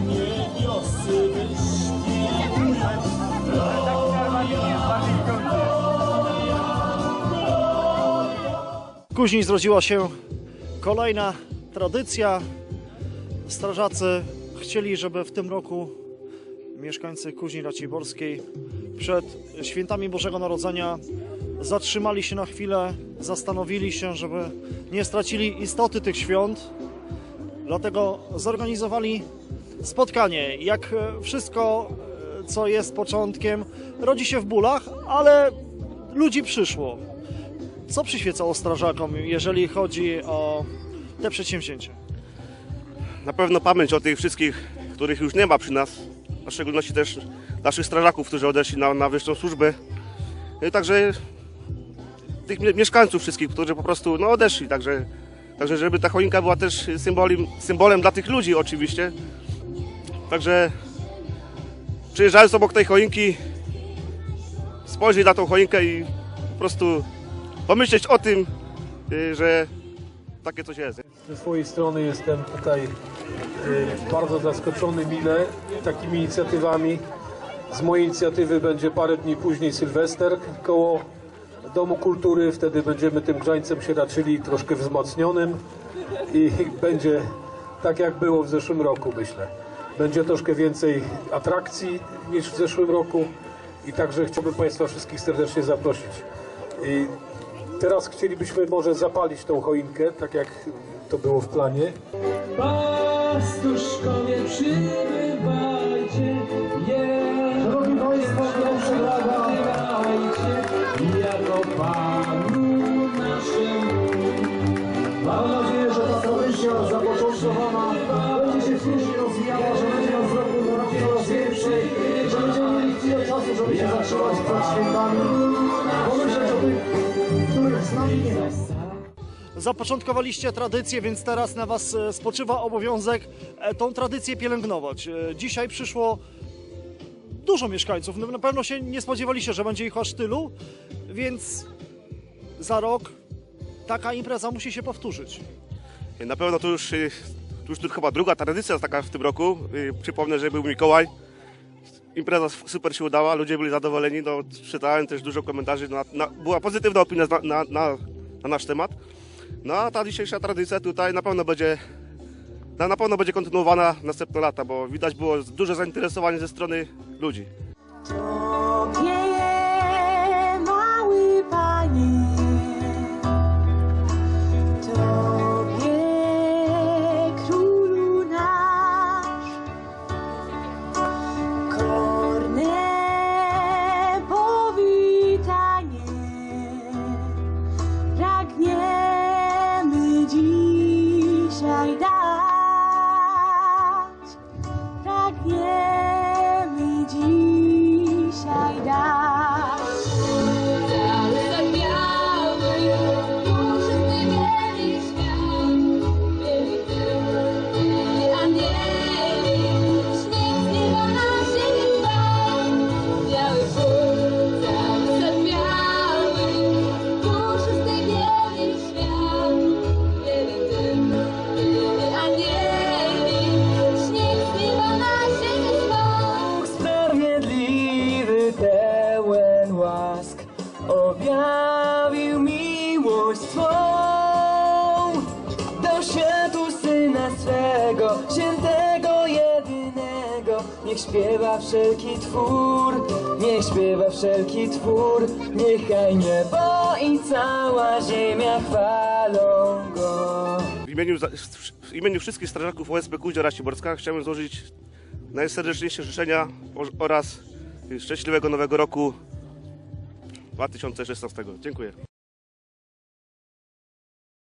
mnie. Później zrodziła się kolejna tradycja. Strażacy chcieli, żeby w tym roku mieszkańcy Kuźni Raciborskiej przed świętami Bożego Narodzenia zatrzymali się na chwilę, zastanowili się, żeby nie stracili istoty tych świąt. Dlatego zorganizowali spotkanie. Jak e, wszystko, e, co jest początkiem, rodzi się w bólach, ale ludzi przyszło. Co przyświecało strażakom, jeżeli chodzi o te przedsięwzięcie? Na pewno pamięć o tych wszystkich, których już nie ma przy nas, a w szczególności też naszych strażaków, którzy odeszli na, na wyższą służbę. I także tych mie- mieszkańców wszystkich, którzy po prostu no, odeszli. Także, także żeby ta choinka była też symbolem, symbolem dla tych ludzi oczywiście. Także przyjeżdżając obok tej choinki, spojrzeć na tą choinkę i po prostu pomyśleć o tym, y, że takie coś jest. Ze swojej strony jestem tutaj y, bardzo zaskoczony mile takimi inicjatywami. Z mojej inicjatywy będzie parę dni później Sylwester koło Domu Kultury. Wtedy będziemy tym grzańcem się raczyli troszkę wzmocnionym i będzie tak jak było w zeszłym roku myślę. Będzie troszkę więcej atrakcji niż w zeszłym roku i także chciałbym Państwa wszystkich serdecznie zaprosić. I teraz chcielibyśmy może zapalić tą choinkę, tak jak to było w planie. Pastuszkowie przybywajcie, nie żeby się zatrzymać przed świętami, pomyśleć o tych, których z nami nie ma. Zapoczątkowaliście tradycję, więc teraz na Was e, spoczywa obowiązek e, tą tradycję pielęgnować. E, Dzisiaj przyszło dużo mieszkańców. No, Na pewno się nie spodziewaliście, że będzie ich aż tylu, więc za rok taka impreza musi się powtórzyć. Na pewno to już, to już chyba druga tradycja taka w tym roku. Przypomnę, że był Mikołaj. Impreza super się udała, ludzie byli zadowoleni. No, czytałem też dużo komentarzy. Na, na, była pozytywna opinia na, na nasz temat. No a ta dzisiejsza tradycja tutaj na pewno będzie na, na pewno będzie kontynuowana następne lata, bo widać było duże zainteresowanie ze strony ludzi. Objawił miłość swą do światu Syna swego, świętego jedynego. Niech śpiewa wszelki twór, niech śpiewa wszelki twór, niechaj niebo i cała ziemia chwalą Go. W imieniu, w imieniu wszystkich strażaków OSP Kuźnia Raciborska chciałbym złożyć najserdeczniejsze życzenia oraz szczęśliwego nowego roku 2016. Dziękuję.